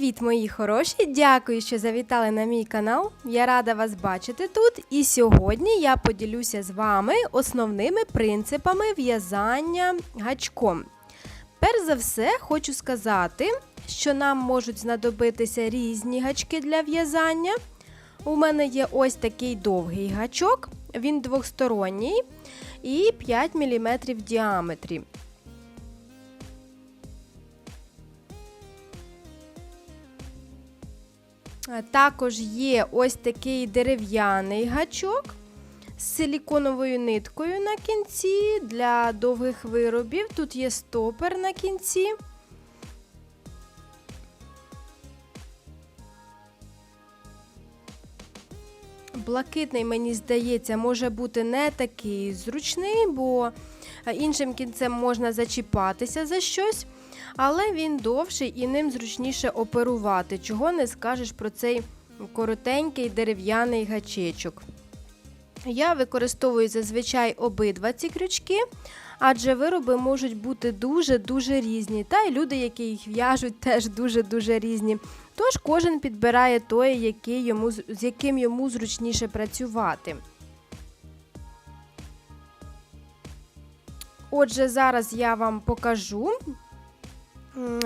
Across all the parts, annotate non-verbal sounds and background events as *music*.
Привіт, мої хороші! Дякую, що завітали на мій канал. Я рада вас бачити тут. І сьогодні я поділюся з вами основними принципами в'язання гачком. Перш за все, хочу сказати, що нам можуть знадобитися різні гачки для в'язання. У мене є ось такий довгий гачок, він двохсторонній і 5 мм в діаметрі. Також є ось такий дерев'яний гачок з силіконовою ниткою на кінці для довгих виробів. Тут є стопер на кінці. Блакитний, мені здається, може бути не такий зручний, бо іншим кінцем можна зачіпатися за щось але він довший і ним зручніше оперувати. Чого не скажеш про цей коротенький дерев'яний гачечок. Я використовую зазвичай обидва ці крючки, адже вироби можуть бути дуже-дуже різні. Та й люди, які їх в'яжуть, *laughs* теж дуже-дуже різні. Тож кожен підбирає той, який йому, з яким йому зручніше працювати. Отже, зараз я вам покажу,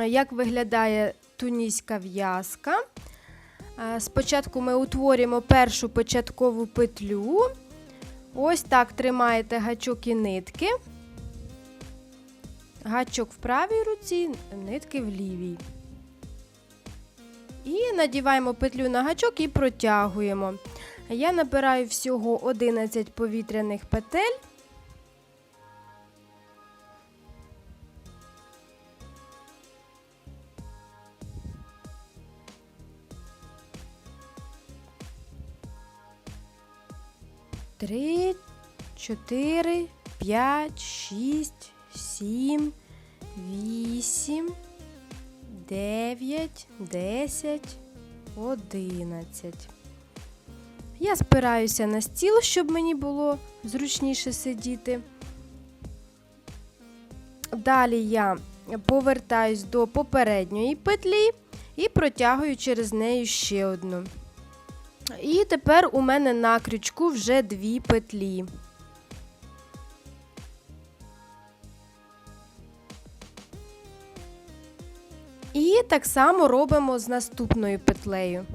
як виглядає туніська в'язка. Е, спочатку ми утворюємо першу початкову петлю. Ось так тримаєте гачок і нитки. Гачок в правій руці, нитки в лівій. І надіваємо петлю на гачок і протягуємо. Я набираю всього 11 повітряних петель. Три, чотири, п'ять, шість, сім, вісім, дев'ять, десять, одинадцять. Я спираюся на стіл, щоб мені було зручніше сидіти. Далі я повертаюсь до попередньої петлі і протягую через неї ще одну. І тепер у мене на крючку вже дві петлі. І так само робимо з наступною петлею.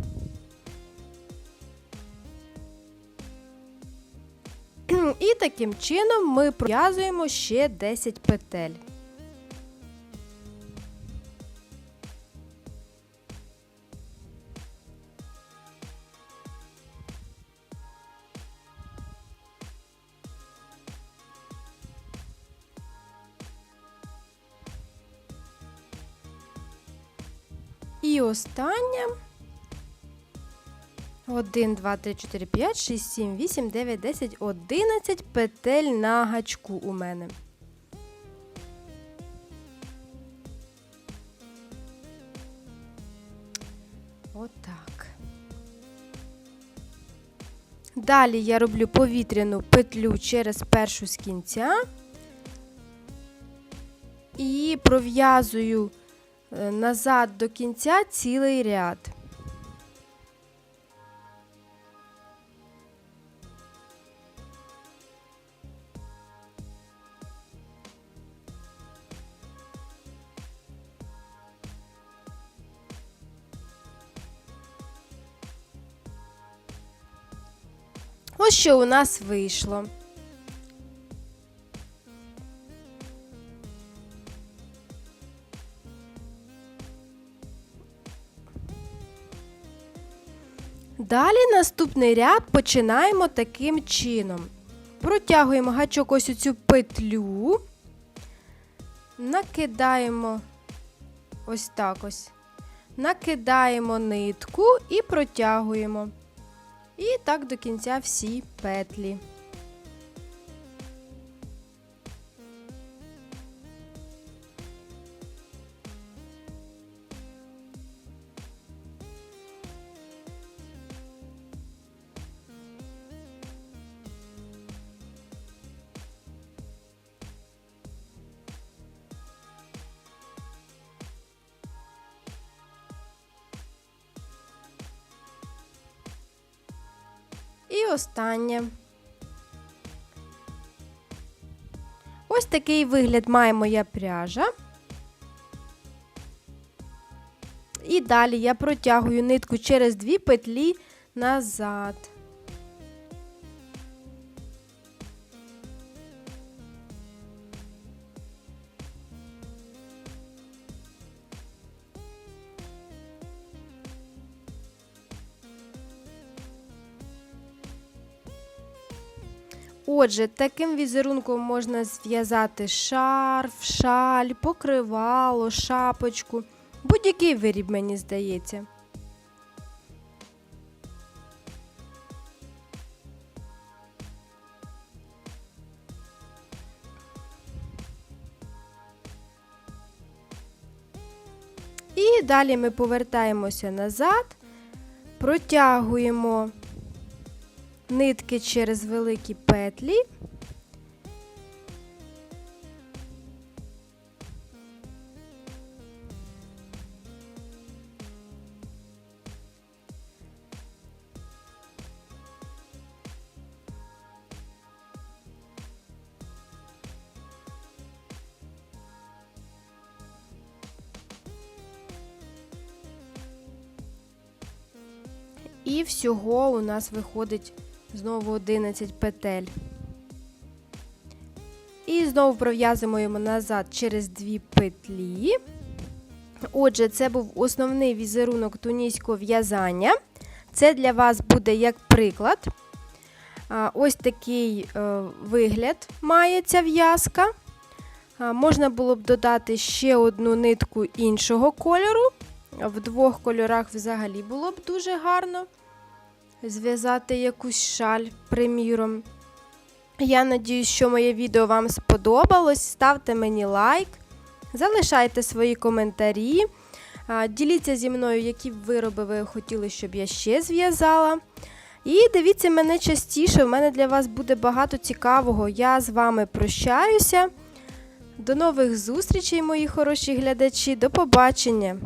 І таким чином ми пров'язуємо ще 10 петель. І остання. 1, 2, 3, 4, 5, 6, 7, 8, 9, 10, 11 петель на гачку у мене. Отак. Далі я роблю повітряну петлю через першу з кінця і пров'язую назад до кінця цілий ряд. Ось що у нас вийшло. Далі наступний ряд починаємо таким чином. Протягуємо гачок ось у цю петлю, накидаємо ось так ось, накидаємо нитку і протягуємо. І так до кінця всі петлі. Останнє. Ось такий вигляд має моя пряжа. І далі я протягую нитку через дві петлі назад. Отже, таким візерунком можна зв'язати шарф, шаль, покривало, шапочку. Будь-який виріб, мені здається. І далі ми повертаємося назад, протягуємо нитки через великі петлі. І всього у нас виходить знову 11 петель. І знову пров'язуємо назад через дві петлі. Отже, це був основний візерунок туніського в'язання. Це для вас буде як приклад. Ось такий е, вигляд має ця в'язка. Можна було б додати ще одну нитку іншого кольору. В двох кольорах взагалі було б дуже гарно зв'язати якусь шаль, приміром. Я надіюсь, що моє відео вам сподобалось. Ставте мені лайк, залишайте свої коментарі. Діліться зі мною, які вироби ви хотіли, щоб я ще зв'язала. І дивіться мене частіше, в мене для вас буде багато цікавого. Я з вами прощаюся. До нових зустрічей, мої хороші глядачі. До побачення!